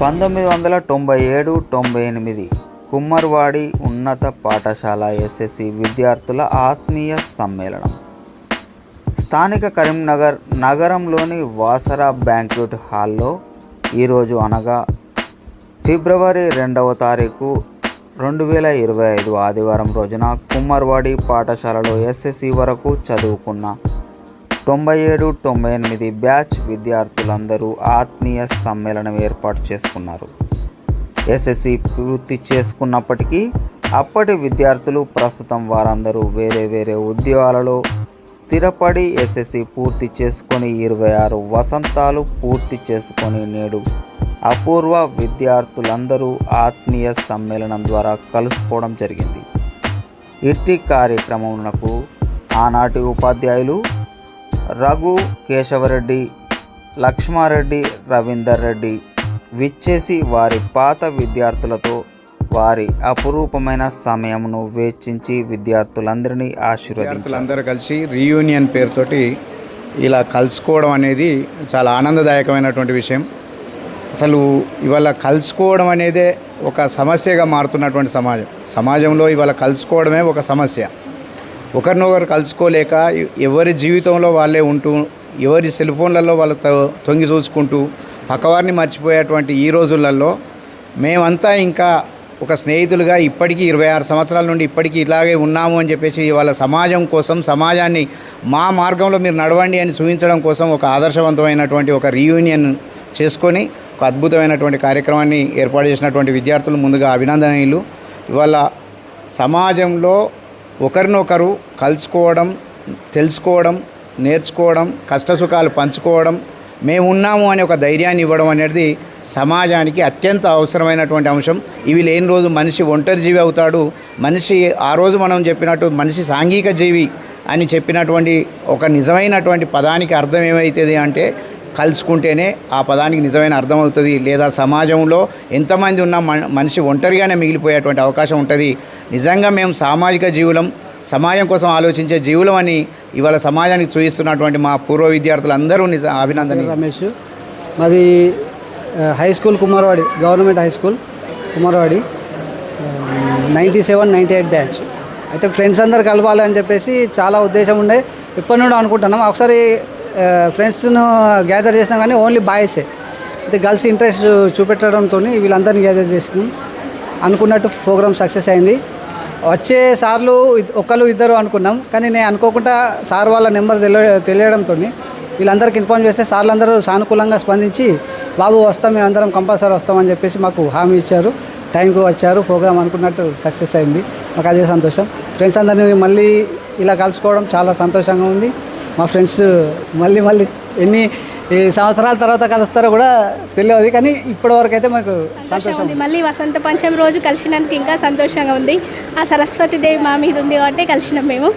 పంతొమ్మిది వందల తొంభై ఏడు తొంభై ఎనిమిది కుమ్మర్వాడి ఉన్నత పాఠశాల ఎస్ఎస్సి విద్యార్థుల ఆత్మీయ సమ్మేళనం. స్థానిక కరీంనగర్ నగరంలోని వాసరా బ్యాంక్యూట్ హాల్లో ఈరోజు అనగా ఫిబ్రవరి రెండవ తారీఖు రెండు వేల ఇరవై ఐదు ఆదివారం రోజున కుమ్మర్వాడి పాఠశాలలో ఎస్ఎస్సి వరకు చదువుకున్న తొంభై ఏడు తొంభై ఎనిమిది బ్యాచ్ విద్యార్థులందరూ ఆత్మీయ సమ్మేళనం ఏర్పాటు చేసుకున్నారు. ఎస్ఎస్సి పూర్తి చేసుకున్నప్పటికీ అప్పటి విద్యార్థులు ప్రస్తుతం వారందరూ వేరే వేరే ఉద్యోగాలలో స్థిరపడి ఎస్ఎస్సి పూర్తి చేసుకొని ఇరవై ఆరు వసంతాలు పూర్తి చేసుకొని నేడు అపూర్వ విద్యార్థులందరూ ఆత్మీయ సమ్మేళనం ద్వారా కలుసుకోవడం జరిగింది. ఇట్టి కార్యక్రమమునకు ఆనాటి ఉపాధ్యాయులు రఘు కేశవరెడ్డి లక్ష్మారెడ్డి రవీందర్ రెడ్డి విచ్చేసి వారి పాత విద్యార్థులతో వారి అపురూపమైన సమయమును వేచించి విద్యార్థులందరినీ ఆశీర్వదించారు. కలిసి రీయూనియన్ పేరుతోటి ఇలా కలుసుకోవడం అనేది చాలా ఆనందదాయకమైనటువంటి విషయం. అసలు ఇవాళ కలుసుకోవడం అనేదే ఒక సమస్యగా మారుతున్నటువంటి సమాజం. సమాజంలో ఇవాళ కలుసుకోవడమే ఒక సమస్య. ఒకరినొకరు కలుసుకోలేక ఎవరి జీవితంలో వాళ్ళే ఉంటూ ఎవరి సెల్ ఫోన్లలో వాళ్ళ తొంగి చూసుకుంటూ పక్కవారిని మర్చిపోయేటువంటి ఈ రోజులలో మేమంతా ఇంకా ఒక స్నేహితులుగా ఇప్పటికీ ఇరవై ఆరు సంవత్సరాల నుండి ఇప్పటికీ ఇలాగే ఉన్నాము అని చెప్పేసి ఇవాళ సమాజం కోసం సమాజాన్ని మా మార్గంలో మీరు నడవండి అని చూపించడం కోసం ఒక ఆదర్శవంతమైనటువంటి ఒక రీయూనియన్ చేసుకొని ఒక అద్భుతమైనటువంటి కార్యక్రమాన్ని ఏర్పాటు చేసినటువంటి విద్యార్థులు ముందుగా అభినందనీయులు. ఇవాళ సమాజంలో ఒకరినొకరు కలుసుకోవడం తెలుసుకోవడం నేర్చుకోవడం కష్టసుఖాలు పంచుకోవడం మేము ఉన్నాము అనే ఒక ధైర్యాన్ని ఇవ్వడం అనేది సమాజానికి అత్యంత అవసరమైనటువంటి అంశం. ఇవి లేని రోజు మనిషి ఒంటరి జీవి అవుతాడు. మనిషి ఆ రోజు మనం చెప్పినట్టు మనిషి సాంఘిక జీవి అని చెప్పినటువంటి ఒక నిజమైనటువంటి పదానికి అర్థం ఏమవుతుంది అంటే కలుసుకుంటేనే ఆ పదానికి నిజమైన అర్థం అవుతుంది లేదా సమాజంలో ఎంతమంది ఉన్న మనిషి ఒంటరిగానే మిగిలిపోయేటువంటి అవకాశం ఉంటుంది. నిజంగా మేము సామాజిక జీవులం సమాజం కోసం ఆలోచించే జీవులం అని ఇవాళ సమాజానికి చూయిస్తున్నటువంటి మా పూర్వ విద్యార్థులందరూ నిజ అభినందన రమేష్. మాది high school Kumaravadi government high school Kumaravadi. Ninety seven ninety eight batch. అయితే ఫ్రెండ్స్ అందరు కలవాలి అని చెప్పేసి చాలా ఉద్దేశం ఉండే. ఇప్పటి నుండి అనుకుంటున్నాం. ఒకసారి ఫ్రెండ్స్ను గ్యాదర్ చేసినా కానీ ఓన్లీ బాయ్సే అయితే గర్ల్స్ ఇంట్రెస్ట్ చూపెట్టడంతో వీళ్ళందరినీ గ్యాదర్ చేసినాం. అనుకున్నట్టు ప్రోగ్రామ్ సక్సెస్ అయింది. వచ్చే సార్లు ఒకళ్ళు ఇద్దరు అనుకున్నాం. కానీ నేను అనుకోకుండా సార్ వాళ్ళ నెంబర్ తెలియ తెలియడంతో వీళ్ళందరికీ ఇన్ఫార్మ్ చేస్తే సార్లు అందరూ సానుకూలంగా స్పందించి బాబు వస్తాం మేము అందరం కంపల్సరీ వస్తామని చెప్పేసి మాకు హామీ ఇచ్చారు. టైంకి వచ్చారు ప్రోగ్రామ్ అనుకున్నట్టు సక్సెస్ అయింది. మాకు అదే సంతోషం. ఫ్రెండ్స్ అందరినీ మళ్ళీ ఇలా కలుసుకోవడం చాలా సంతోషంగా ఉంది. మా ఫ్రెండ్స్ మళ్ళీ మళ్ళీ ఎన్ని ఈ సంవత్సరాల తర్వాత కలుస్తారో కూడా తెలియదు కానీ ఇప్పటివరకు అయితే మాకు సంతోషం ఉంది. మళ్ళీ వసంత పంచమి రోజు కలిసినందుకు ఇంకా సంతోషంగా ఉంది. ఆ సరస్వతి దేవి మా మీద ఉంది కాబట్టి కలిసినాం మేము.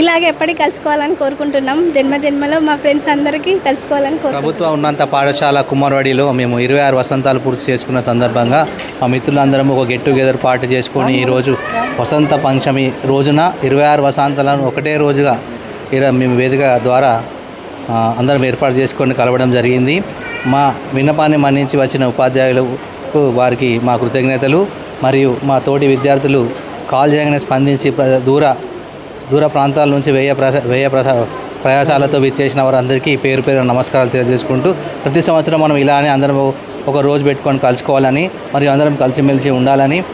ఇలాగే ఎప్పటికీ కలుసుకోవాలని కోరుకుంటున్నాం. జన్మ జన్మలో మా ఫ్రెండ్స్ అందరికీ కలుసుకోవాలని కోరుకుంటున్నాం. ప్రభుత్వ ఉన్నంత పాఠశాల కుమారవాడిలో మేము ఇరవై ఆరు వసంతాలు పూర్తి చేసుకున్న సందర్భంగా మా మిత్రులందరం ఒక గెట్ టుగెదర్ పార్టీ చేసుకొని ఈరోజు వసంత పంచమి రోజున ఇరవై ఆరు వసంతాలను ఒకటే రోజుగా ఇలా మేము వేదిక ద్వారా అందరం ఏర్పాటు చేసుకొని కలవడం జరిగింది. మా విన్నపాన్ని మన్నించి వచ్చిన ఉపాధ్యాయులకు వారికి మా కృతజ్ఞతలు. మరియు మా తోటి విద్యార్థులు కాల్ చేయగానే స్పందించి ప్ర- దూర దూర ప్రాంతాల నుంచి వేయ ప్రస వేయ ప్రస ప్రయాసాలతో విచ్చేసిన వారందరికీ పేరు పేరు నమస్కారాలు తెలియజేసుకుంటూ ప్రతి సంవత్సరం మనం ఇలానే అందరం ఒక రోజు పెట్టుకొని కలుసుకోవాలని మరియు అందరం కలిసిమెలిసి ఉండాలని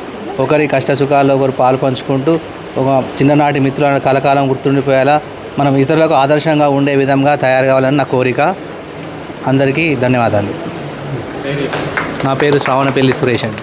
ఒకరి కష్ట సుఖాల్లో ఒకరు పాలు పంచుకుంటూ ఒక చిన్ననాటి మిత్రులను కలకాలం గుర్తుండిపోయేలా మనం ఇతరులకు ఆదర్శంగా ఉండే విధంగా తయారు కావాలని నా కోరిక. అందరికీ ధన్యవాదాలు. నా పేరు శ్రావణపల్లి సురేష్ అండి.